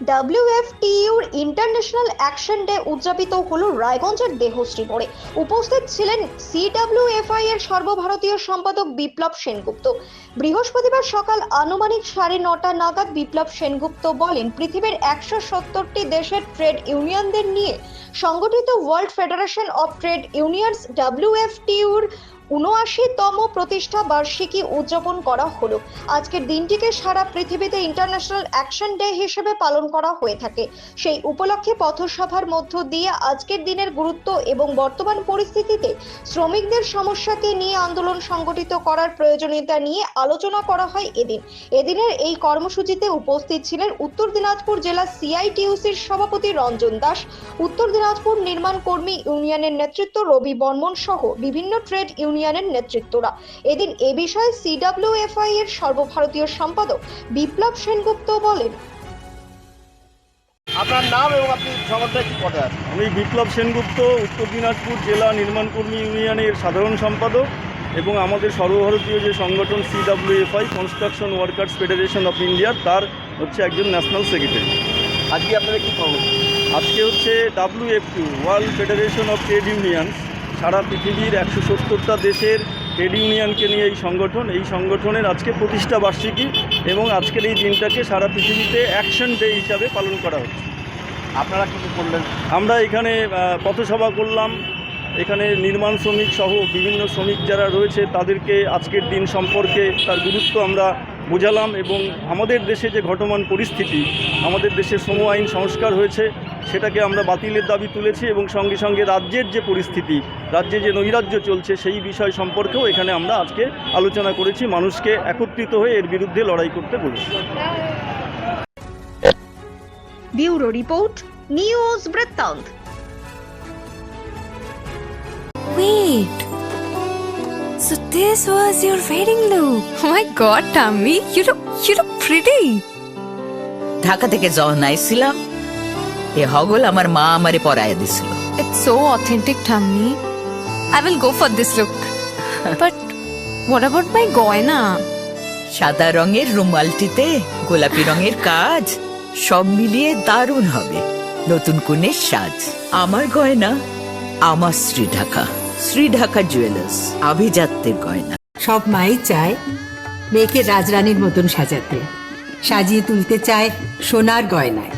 ডাব্লিউএফটিইউর international action day উদযাপিত হলো রায়গঞ্জের দেহশ্রী মোড়ে। উপস্থিত ছিলেন সিডাব্লিউএফআই এর সর্বভারতীয় সম্পাদক বিপ্লব সেনগুপ্ত। বৃহস্পতিবার সকাল আনুমানিক সাড়ে নটা নাগাদ বিপ্লব সেনগুপ্ত বলেন, পৃথিবীর একশো সত্তরটি দেশের ট্রেড ইউনিয়নদের নিয়ে সংগঠিত world federation of trade unions ডাব্লিউএফটিইউর উনআশিতম প্রতিষ্ঠা বার্ষিকী উদযাপন করা হলো। আজকের দিনটিকে সারা পৃথিবীতে ইন্টারন্যাশনাল অ্যাকশন ডে হিসেবে পালন করা হয়ে থাকে। সেই উপলক্ষে পথসভার মধ্য দিয়ে আজকের দিনের গুরুত্ব এবং বর্তমান পরিস্থিতিতে শ্রমিকদের সমস্যাকে নিয়ে আন্দোলন সংগঠিত করার প্রয়োজনীয়তা নিয়ে আলোচনা করা হয় এদিন। এদিনের এই কর্মসূচিতে উপস্থিত ছিলেন উত্তর দিনাজপুর জেলা সিআইটিউসির সভাপতি রঞ্জন দাস, উত্তর দিনাজপুর নির্মাণ কর্মী ইউনিয়নের নেতৃত্ব রবি বর্মন সহ বিভিন্ন ট্রেড ইউনিয়নের নেতৃত্বরা। এদিন এ বিষয়ে সিডাব্লিউএফআই এর সর্বভারতীয় সম্পাদক বিপ্লব সেনগুপ্ত বলেন আপনার নাম এবং আপনি সংগঠনের কি পদে আছেন? আমি বিপ্লব সেনগুপ্ত উত্তর দিনাজপুর জেলা নির্মাণ কর্মী ইউনিয়নের সাধারণ সম্পাদক এবং আমাদের সর্বভারতীয় যে সংগঠন CWFI construction workers federation of India তার হচ্ছে একজন ন্যাশনাল সেক্রেটারি আজকে আপনাদের কি কর্মসূচি আজকে হচ্ছে WFU world federation of trade union সারা পৃথিবীর একশো সত্তরটা দেশের ট্রেড ইউনিয়নকে নিয়ে এই সংগঠন এই সংগঠনের আজকে প্রতিষ্ঠা বার্ষিকী এবং আজকের এই দিনটাকে সারা পৃথিবীতে অ্যাকশন ডে হিসাবে পালন করা হচ্ছে। আপনারা কি কি করলেন? আমরা এখানে পথসভা করলাম। এখানে নির্মাণ শ্রমিক সহ বিভিন্ন শ্রমিক যারা রয়েছে তাদেরকে আজকের দিন সম্পর্কে তার গুরুত্ব আমরা বোঝালাম এবং আমাদের দেশে যে ঘটমান পরিস্থিতি আমাদের দেশে শ্রম আইন সংস্কার হয়েছে সেটাকে আমরা বাতিলের দাবি তুলেছি এবং সঙ্গে সঙ্গে রাজ্যের যে পরিস্থিতি রাজ্যে যে নৈরাজ্য চলছে সেই বিষয় সম্পর্কেও এখানে আমরা আজকে আলোচনা করেছি মানুষকে একত্রিত হয়ে এর বিরুদ্ধে লড়াই করতে বলেছি ব্যুরো রিপোর্ট নিউজ বৃত্তান্ত Wait. So this was your wedding look. Oh my god, Tammy, you look you look pretty. Dhaka থেকে যখন আইছিলাম এ হগল আমার মা আমারে পরায় দিছিল। It's so authentic, Tammy. I will go for this look. but what about my goina? সাদা রঙের রুমালটিতে গোলাপি রঙের কাজ সব মিলিয়ে দারুণ হবে। নতুন কনের সাজ। আমার গয়না আমার শ্রী ঢাকা। শ্রী ঢাকা জুয়েলার্স আভিজাত্যের গয়না। সব মাই চায় মেয়েকে রাজরানীর মতন সাজাতে। সাজিয়ে তুলতে চায় সোনার গয়নায়।